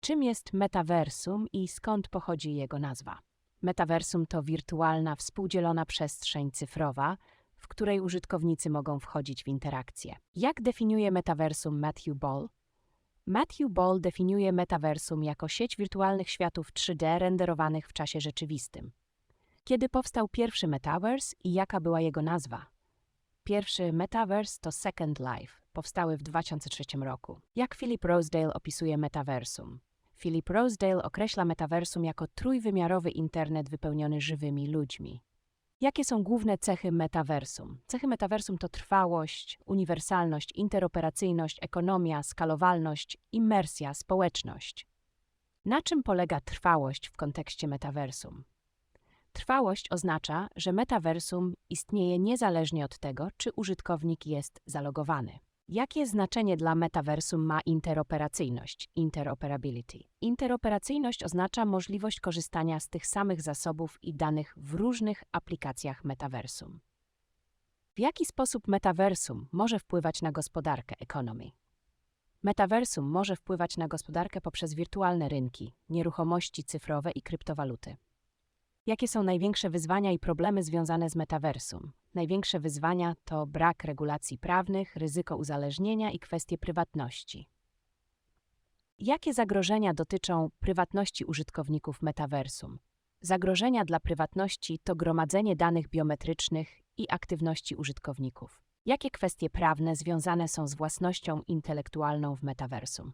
Czym jest metaversum i skąd pochodzi jego nazwa? Metaversum to wirtualna, współdzielona przestrzeń cyfrowa, w której użytkownicy mogą wchodzić w interakcje. Jak definiuje metaversum Matthew Ball? Matthew Ball definiuje metaversum jako sieć wirtualnych światów 3D renderowanych w czasie rzeczywistym. Kiedy powstał pierwszy metaverse i jaka była jego nazwa? Pierwszy metaverse to Second Life, powstały w 2003 roku. Jak Philip Rosedale opisuje metaversum? Philip Rosedale określa metaversum jako trójwymiarowy internet wypełniony żywymi ludźmi. Jakie są główne cechy metaversum? Cechy metaversum to trwałość, uniwersalność, interoperacyjność, ekonomia, skalowalność, immersja, społeczność. Na czym polega trwałość w kontekście metaversum? Trwałość oznacza, że metaversum istnieje niezależnie od tego, czy użytkownik jest zalogowany. Jakie znaczenie dla metaversum ma interoperacyjność, interoperability? Interoperacyjność oznacza możliwość korzystania z tych samych zasobów i danych w różnych aplikacjach metaversum. W jaki sposób metaversum może wpływać na gospodarkę, economy? Metaversum może wpływać na gospodarkę poprzez wirtualne rynki, nieruchomości cyfrowe i kryptowaluty. Jakie są największe wyzwania i problemy związane z metaversum? Największe wyzwania to brak regulacji prawnych, ryzyko uzależnienia i kwestie prywatności. Jakie zagrożenia dotyczą prywatności użytkowników metaversum? Zagrożenia dla prywatności to gromadzenie danych biometrycznych i aktywności użytkowników. Jakie kwestie prawne związane są z własnością intelektualną w metaversum?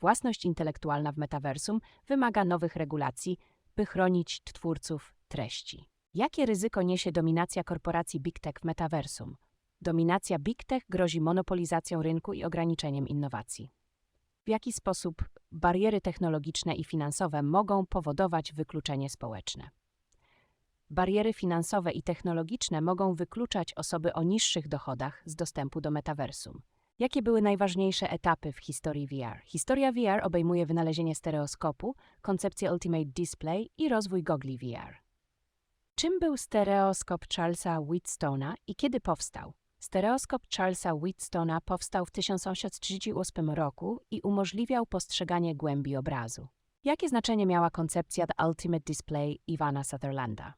Własność intelektualna w metaversum wymaga nowych regulacji, by chronić twórców treści. Jakie ryzyko niesie dominacja korporacji Big Tech w metaversum? Dominacja Big Tech grozi monopolizacją rynku i ograniczeniem innowacji. W jaki sposób bariery technologiczne i finansowe mogą powodować wykluczenie społeczne? Bariery finansowe i technologiczne mogą wykluczać osoby o niższych dochodach z dostępu do metaversum. Jakie były najważniejsze etapy w historii VR? Historia VR obejmuje wynalezienie stereoskopu, koncepcję Ultimate Display i rozwój gogli VR. Czym był stereoskop Charlesa Wheatstone'a i kiedy powstał? Stereoskop Charlesa Wheatstone'a powstał w 1838 roku i umożliwiał postrzeganie głębi obrazu. Jakie znaczenie miała koncepcja The Ultimate Display Ivana Sutherlanda?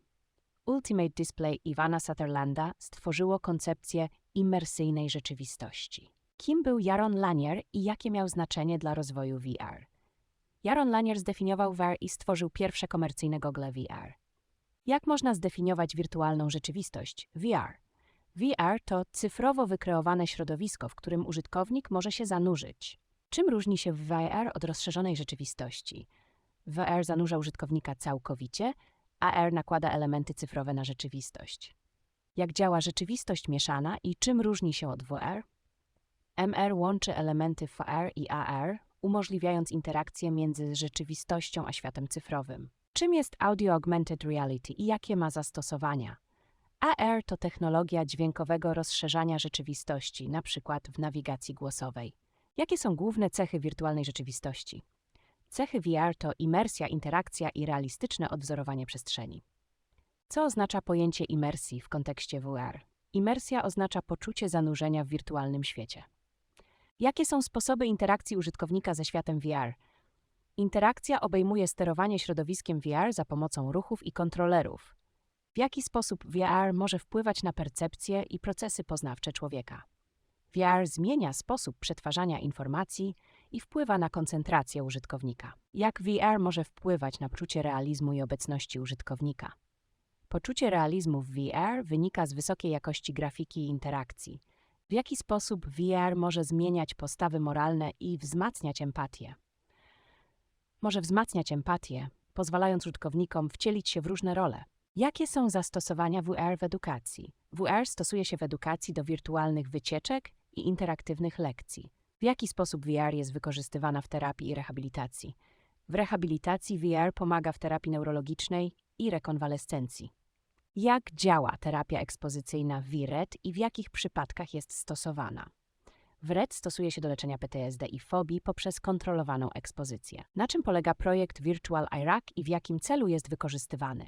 Ultimate Display Ivana Sutherlanda stworzyło koncepcję imersyjnej rzeczywistości. Kim był Jaron Lanier i jakie miał znaczenie dla rozwoju VR? Jaron Lanier zdefiniował VR i stworzył pierwsze komercyjne gogle VR. Jak można zdefiniować wirtualną rzeczywistość VR? VR to cyfrowo wykreowane środowisko, w którym użytkownik może się zanurzyć. Czym różni się VR od rozszerzonej rzeczywistości? VR zanurza użytkownika całkowicie, AR nakłada elementy cyfrowe na rzeczywistość. Jak działa rzeczywistość mieszana i czym różni się od VR? MR łączy elementy VR i AR, umożliwiając interakcję między rzeczywistością a światem cyfrowym. Czym jest Audio Augmented Reality i jakie ma zastosowania? AR to technologia dźwiękowego rozszerzania rzeczywistości, np. w nawigacji głosowej. Jakie są główne cechy wirtualnej rzeczywistości? Cechy VR to imersja, interakcja i realistyczne odwzorowanie przestrzeni. Co oznacza pojęcie imersji w kontekście VR? Imersja oznacza poczucie zanurzenia w wirtualnym świecie. Jakie są sposoby interakcji użytkownika ze światem VR? Interakcja obejmuje sterowanie środowiskiem VR za pomocą ruchów i kontrolerów. W jaki sposób VR może wpływać na percepcję i procesy poznawcze człowieka? VR zmienia sposób przetwarzania informacji i wpływa na koncentrację użytkownika. Jak VR może wpływać na poczucie realizmu i obecności użytkownika? Poczucie realizmu w VR wynika z wysokiej jakości grafiki i interakcji. W jaki sposób VR może zmieniać postawy moralne i wzmacniać empatię? Może wzmacniać empatię, pozwalając użytkownikom wcielić się w różne role. Jakie są zastosowania VR w edukacji? VR stosuje się w edukacji do wirtualnych wycieczek i interaktywnych lekcji. W jaki sposób VR jest wykorzystywana w terapii i rehabilitacji? W rehabilitacji VR pomaga w terapii neurologicznej i rekonwalescencji. Jak działa terapia ekspozycyjna VRED i w jakich przypadkach jest stosowana? WRED stosuje się do leczenia PTSD i fobii poprzez kontrolowaną ekspozycję. Na czym polega projekt Virtual Iraq i w jakim celu jest wykorzystywany?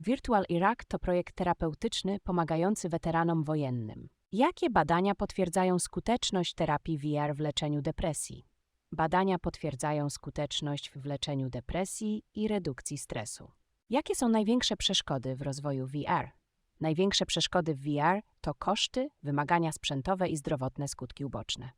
Virtual Iraq to projekt terapeutyczny pomagający weteranom wojennym. Jakie badania potwierdzają skuteczność terapii VR w leczeniu depresji? Badania potwierdzają skuteczność w leczeniu depresji i redukcji stresu. Jakie są największe przeszkody w rozwoju VR? Największe przeszkody w VR to koszty, wymagania sprzętowe i zdrowotne skutki uboczne.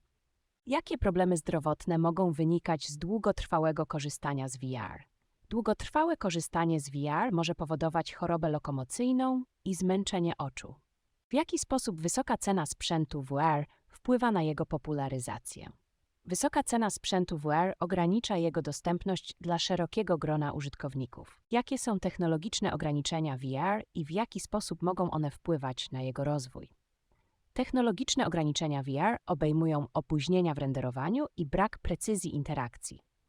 Jakie problemy zdrowotne mogą wynikać z długotrwałego korzystania z VR? Długotrwałe korzystanie z VR może powodować chorobę lokomocyjną i zmęczenie oczu. W jaki sposób wysoka cena sprzętu VR wpływa na jego popularyzację? Wysoka cena sprzętu VR ogranicza jego dostępność dla szerokiego grona użytkowników. Jakie są technologiczne ograniczenia VR i w jaki sposób mogą one wpływać na jego rozwój? Technologiczne ograniczenia VR obejmują opóźnienia w renderowaniu i brak precyzji interakcji.